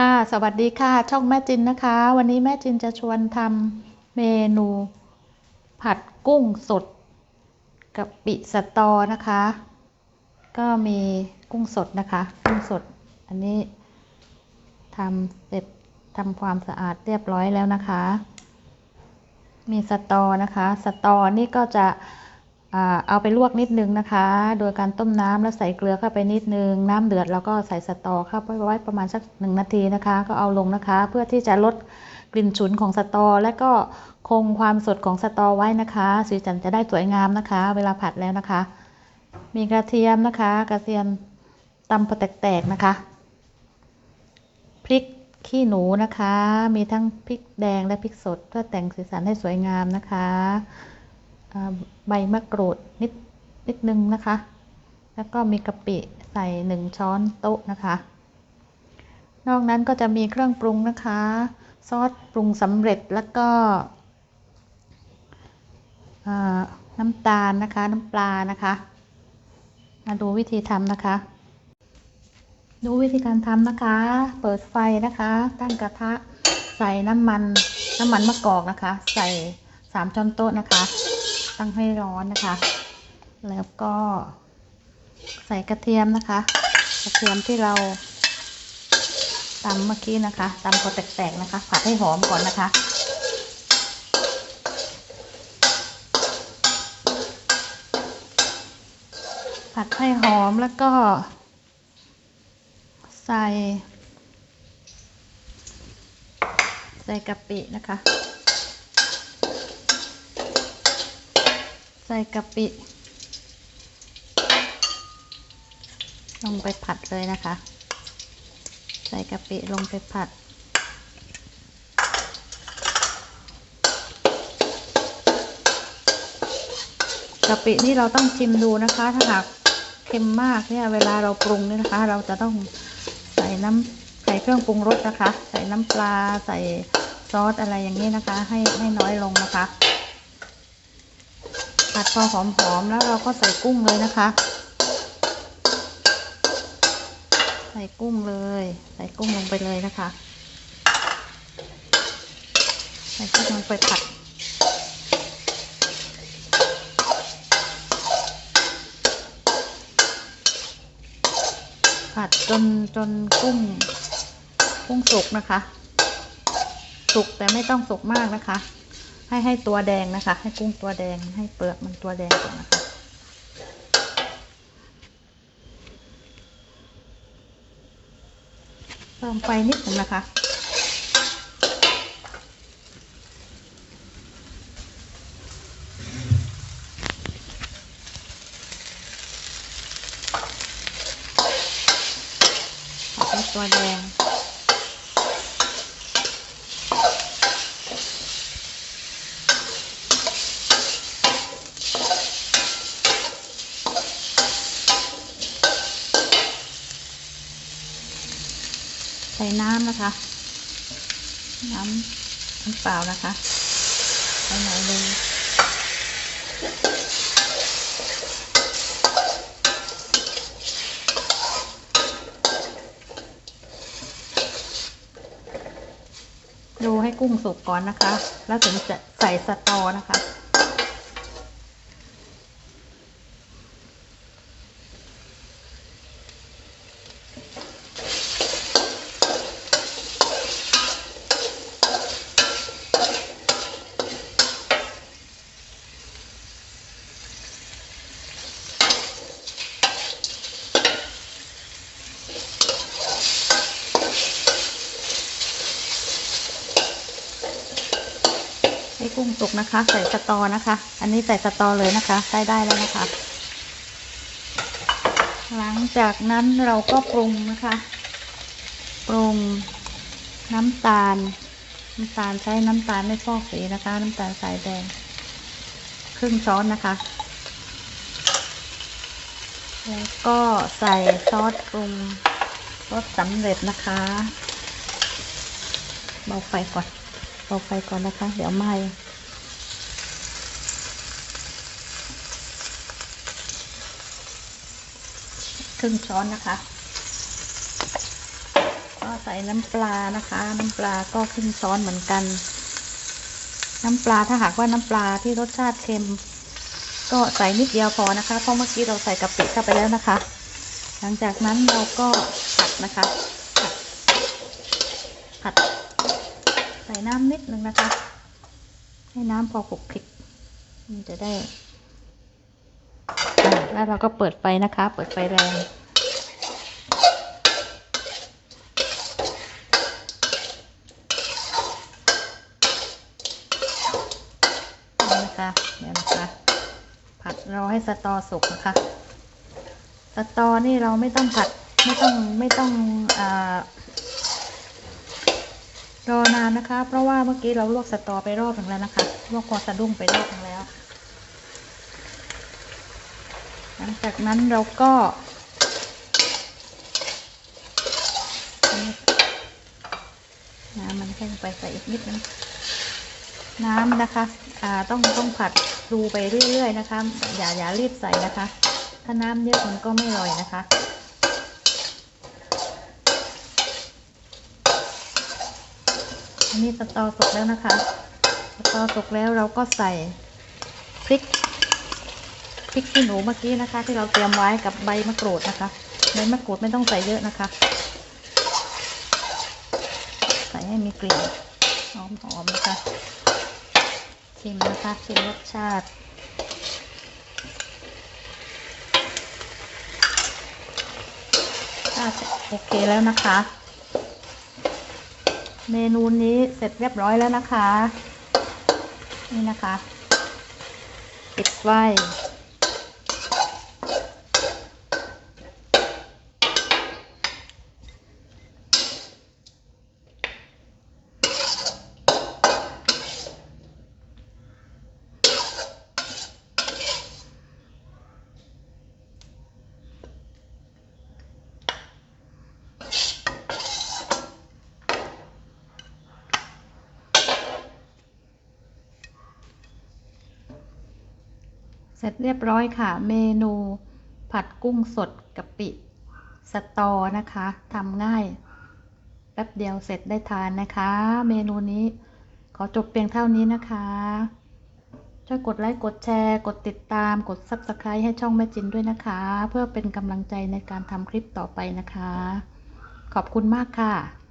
ค่ะ สวัสดีค่ะ ช่องแม่จินนะคะ วันนี้แม่จินจะชวนทำเมนู ผัดกุ้งสดกับปิสตอนะคะ ก็มีกุ้งสดนะคะ กุ้งสด อันนี้ทำเสร็จทำความสะอาดเรียบร้อยแล้วนะคะ มีสตอนะคะ สตอนี่ก็จะ เอาไปลวกนิดนึงนะคะ โดยการต้มน้ำแล้วใส่เกลือเข้าไปนิดนึง น้ำเดือดแล้วก็ใส่สตอเข้าไปไว้ประมาณสักหนึ่งนาทีนะคะ ก็เอาลงนะคะ เพื่อที่จะลดกลิ่นฉุนของสตอ และก็คงความสดของสตอไว้นะคะ สีสันจะได้สวยงามนะคะ เวลาผัดแล้วนะคะ มีกระเทียมนะคะ กระเทียมตำพอแตกๆนะคะ พริกขี้หนูนะคะ มีทั้งพริกแดงและพริกสดเพื่อแต่งสีสันให้สวยงามนะคะ ใบมะกรูดนิดนิดนึงนะคะ แล้วก็มีกะปิใส่หนึ่งช้อนโต๊ะนะคะ นอกนั้นก็จะมีเครื่องปรุงนะคะ ซอสปรุงสำเร็จแล้วก็น้ำตาลนะคะ น้ำปลานะคะ มาดูวิธีทำนะคะ ดูวิธีการทำนะคะ เปิดไฟนะคะ ตั้งกระทะ ใส่น้ำมัน น้ำมันมะกอกนะคะ ใส่สามช้อนโต๊ะนะคะ ตั้งให้ร้อนนะคะ แล้วก็ใส่กระเทียมนะคะ กระเทียมที่เราตำเมื่อกี้นะคะตำพอแตกๆนะคะ ผัดให้หอมก่อนนะคะ ผัดให้หอมแล้วก็ ใส่ ใส่กะปินะคะ ใส่กะปิ ลงไปผัดเลยนะคะ ใส่กะปิลงไปผัดกะปินี่เราต้องชิมดูนะคะ ถ้าหากเค็มมากเนี่ยเวลาเราปรุงเนี่ยนะคะ เราจะต้องใส่น้ำใส่เครื่องปรุงรสนะคะ ใส่น้ำปลาใส่ซอสอะไรอย่างนี้นะคะ ให้ให้น้อยลงนะคะ ผัดพอหอมๆแล้วเราก็ใส่กุ้งเลยนะคะ ใส่กุ้งเลย ใส่กุ้งลงไปเลยนะคะ ใส่กุ้งลงไปผัดผัดจนจนกุ้งกุ้งสุกนะคะ สุกแต่ไม่ต้องสุกมากนะคะ ให้ให้ตัวแดงนะคะ ให้กุ้งตัวแดงให้เปลือกมันตัวแดงก่อนนะคะเพิ่มไฟนิดหนึ่งนะคะตัวแดง ใส่น้ำนะคะ น้ำน้ำเปล่านะคะใส่หน่อยเลยดูให้กุ้งสุกก่อนนะคะ แล้วถึงจะใส่สตอนะคะ กุ้งสุกนะคะ ใส่สตอนะคะ อันนี้ใส่สตอเลยนะคะใช้ได้แล้วนะคะ หลังจากนั้นเราก็ปรุงนะคะ ปรุงน้ำตาล น้ำตาลใช้น้ำตาลไม่ฟอกสีนะคะ น้ำตาลสายแดง ครึ่งช้อนนะคะ แล้วก็ใส่ซอสปรุงรสสำเร็จนะคะเบาไฟก่อนเบาไฟก่อนนะคะ เดี๋ยวไหม้ รึ่งช้อนนะคะ ก็ใส่น้ำปลานะคะ น้ำปลาก็ครึ่งช้อนเหมือนกัน น้ำปลาถ้าหากว่าน้ำปลาที่รสชาติเค็ม ก็ใส่นิดเดียวพอนะคะ เพราะเมื่อกี้เราใส่กะปิเข้าไปแล้วนะคะ หลังจากนั้นเราก็ผัดนะคะผัดผัดใส่น้ำนิดนึงนะคะ ให้น้ำพอคลุกคลิกมันจะได้ แล้วเราก็เปิดไฟนะคะ เปิดไฟแรงนี่นะคะเดี๋ยวนะคะ ผัดรอให้สตอสุกนะคะ สตอนี่เราไม่ต้องผัดไม่ต้องไม่ต้องอรอนานนะคะ เพราะว่าเมื่อกี้เราลวกสตอไปรอบหนึ่งแล้วนะคะลวกคอสะดุ้งไปรอบนึงแล้ว หลังจากนั้นเราก็น้ำมันแห้งไปใส่อีกนิดนึงน้ำนะคะอ่าต้องต้องผัดดูไปเรื่อยๆนะคะ อย่าอย่ารีบใส่นะคะ ถ้าน้ำเยอะมันก็ไม่อร่อยนะคะอันนี้สตอสุกแล้วนะคะ สตอสุกแล้วเราก็ใส่พริก พริกขี้หนูเมื่อกี้นะคะ ที่เราเตรียมไว้กับใบมะกรูดนะคะใบมะกรูดไม่ต้องใส่เยอะนะคะ ใส่ให้มีกลิ่นหอมๆนะคะชิมนะคะชิมรสชาติโอเคแล้วนะคะ เมนูนี้เสร็จเรียบร้อยแล้วนะคะ นี่นะคะ ปิดไฟ ร็จเรียบร้อยค่ะ เมนู ผัดกุ้งสดกะปิสตอนะคะทำง่าย แป๊บเดียวเสร็จได้ทานนะคะ เมนูนี้ขอจบเพียงเท่านี้นะคะช่วยกดไลค์ กดแชร์ กดติดตาม กด Subscribe ให้ช่องแม่จินด้วยนะคะ เพื่อเป็นกำลังใจในการทำคลิปต่อไปนะคะ ขอบคุณมากค่ะ